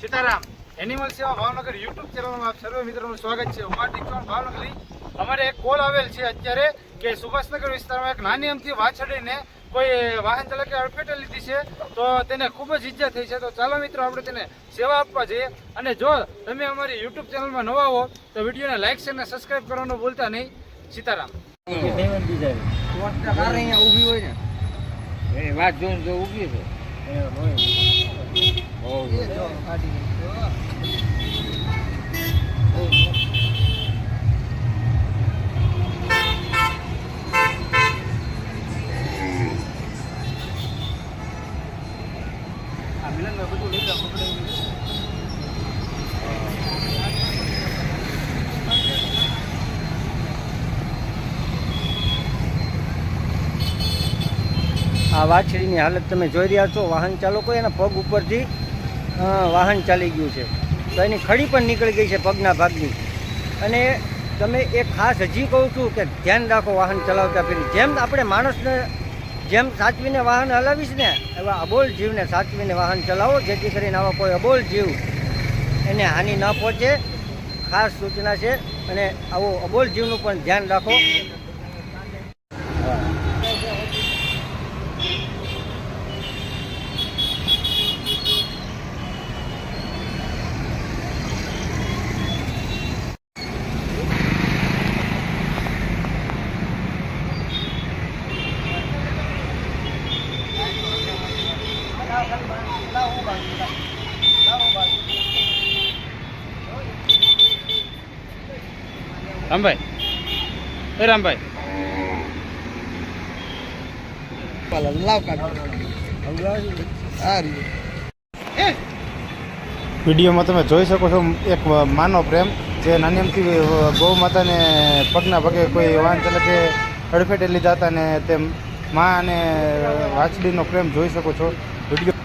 Sitaram animal સેવા Bhavnagar YouTube ચેનલમાં આપ સર્વે મિત્રોનું સ્વાગત છે. ઉમા ટીકવાણ ભાવનગરી અમારે એક કોલ આવેલ છે અત્યારે કે સુભાષનગર વિસ્તારમાં એક નાની અમથી વાછડીને કોઈ વાહન ચાલકે અડફેટે લીધી છે તો તેને ખૂબ જ ઈજા થઈ છે. તો ચાલો મિત્રો આપણે તેને સેવા આપવા જઈએ. અને જો તમે અમારી યુટ્યુબ ચેનલમાં નવા હો તો વિડીયોને લાઈક છે અને સબસ્ક્રાઈબ કરવાનું ભૂલતા નહીં. સીતારામ. વાત જોઈને જો ઊભી છે આ વાછડીની હાલત તમે જોઈ રહ્યા છો. વાહન ચાલકો એના પગ ઉપરથી વાહન ચાલી ગયું છે. તો એની ખડી પણ નીકળી ગઈ છે પગના ભાગની. અને તમે એ ખાસ હજી કહું છું કે ધ્યાન રાખો વાહન ચલાવતા પહેલી જેમ આપણે માણસને જેમ સાચવીને વાહન હલાવીશ ને, એવા અબોલ જીવને સાચવીને વાહન ચલાવો, જેથી કરીને આવા કોઈ અબોલ જીવ એને હાનિ ન પહોંચે. ખાસ સૂચના છે અને આવો અબોલ જીવનું પણ ધ્યાન રાખો. રામભાઈ. એ રામભાઈ. વિડીયોમાં તમે જોઈ શકો છો એક માનો પ્રેમ જે નાની અમથી ગૌ માતાને પગના પગે કોઈ વાહન ચાલકે અડફેટે લીધા હતા ને તે મા અને વાછડીનો પ્રેમ જોઈ શકો છો. গতিকে